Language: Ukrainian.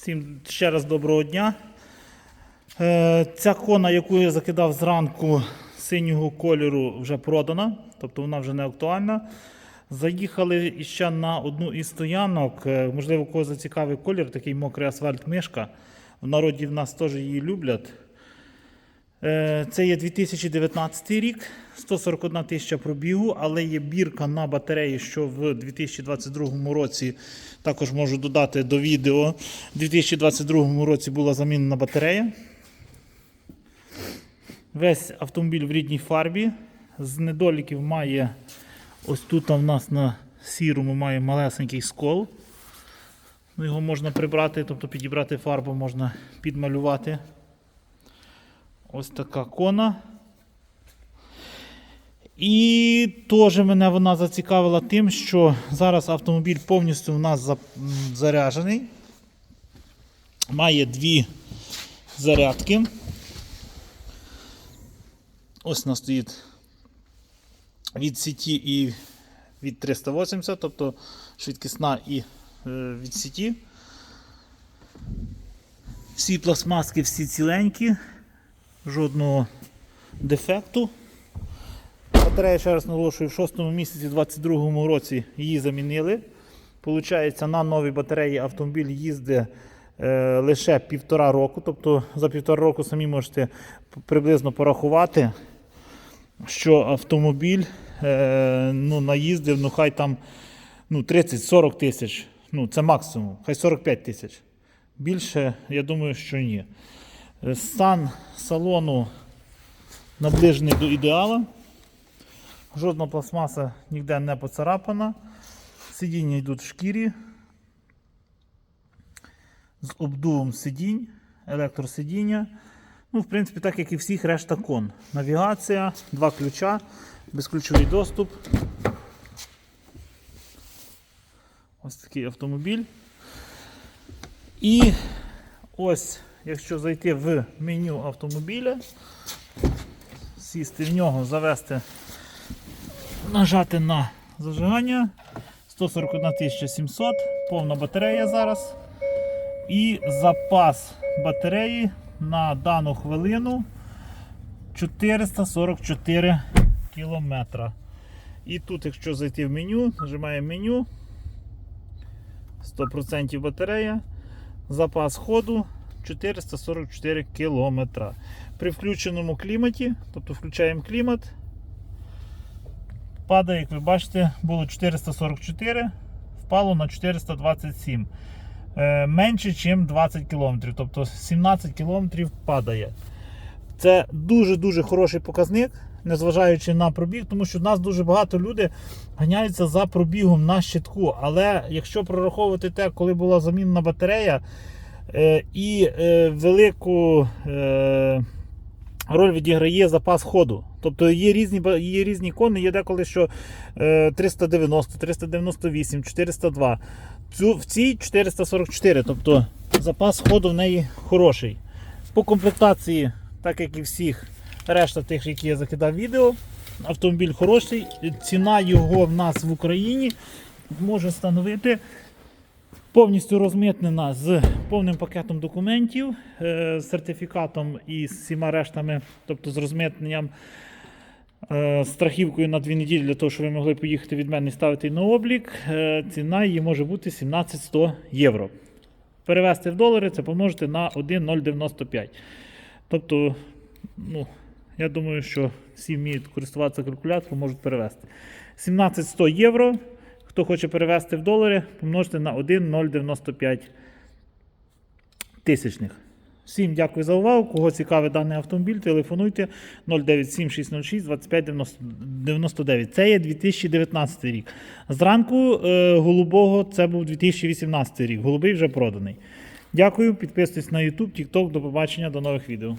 Всім ще раз доброго дня. Е, Ця кона, яку я закидав зранку синього кольору, вже продана, тобто вона вже не актуальна. Заїхали іще на одну із стоянок. Е, Можливо, кого зацікавий колір, такий мокрий асфальт мишка. В народі в нас теж її люблять. Е, Це є 2019 рік, 141 тисяча пробігу, але є бірка на батареї, що в 2022 році також можу додати до відео. У 2022 році була замінена батарея. Весь автомобіль в рідній фарбі. З недоліків має ось тут у нас на сірому має малесенький скол. Ну, Його можна прибрати, тобто підібрати фарбу, можна підмалювати. Ось така кона. І теж мене вона зацікавила тим, що зараз автомобіль повністю в нас за- заряджений. Має дві зарядки. Ось вона стоїть від сіті і від 380, тобто швидкісна і е, від сіті. Всі пластмаски, всі ціленькі жодного дефекту. Батарея, ще раз наголошую, в 6 місяці 2022 році її замінили. Получається, на новій батареї автомобіль їздить е, лише півтора року. Тобто за півтора року самі можете приблизно порахувати, що автомобіль е, ну, наїздив, ну хай там ну, 30-40 тисяч. Ну, це максимум, хай 45 тисяч. Більше, я думаю, що ні. Стан салону наближений до ідеала. Жодна пластмаса ніде не поцарапана. Сидіння йдуть в шкірі. З обдувом сидінь, електросидіння. Ну, в принципі, так як і всіх решта кон. Навігація, два ключа, безключовий доступ. Ось такий автомобіль. І ось, якщо зайти в меню автомобіля, сісти в нього, завести, нажати на зажигання. 141 700, повна батарея зараз. І запас батареї на дану хвилину 444 кілометра. І тут, якщо зайти в меню, нажимаємо меню. 100% батарея. Запас ходу 444 кілометра. При включеному кліматі, тобто включаємо клімат, падає, як ви бачите, було 444, впало на 427. Е, менше, ніж 20 км, тобто 17 км падає. Це дуже-дуже хороший показник, незважаючи на пробіг, тому що в нас дуже багато людей ганяються за пробігом на щитку. Але якщо прораховувати те, коли була замінена батарея і е, велику е, роль відіграє запас ходу. Тобто є різні, є різні кони, є деколи, що е, 390, 398, 402. Цю, в цій 444, тобто запас ходу в неї хороший. По комплектації, так як і всіх решта тих, які я закидав відео, автомобіль хороший. Ціна його в нас в Україні може становити повністю розмитнена з повним пакетом документів, е, з сертифікатом і з всіма рештами, тобто з розмитненням. е, Страхівкою на дві неділі для того, щоб ви могли поїхати від мене і ставити на облік. Е, Ціна її може бути 17-100 євро. Перевести в долари це помножити на 1,095. Тобто, ну, я думаю, що всі вміють користуватися калькулятором, можуть перевести. 17-100 євро. Хто хоче перевести в долари, помножте на 1,095 тисячних. Всім дякую за увагу. Кого цікавий даний автомобіль, телефонуйте 097 606 25 99. Це є 2019 рік. Зранку е, голубого це був 2018 рік. Голубий вже проданий. Дякую, підписуйтесь на YouTube, TikTok. До побачення, до нових відео.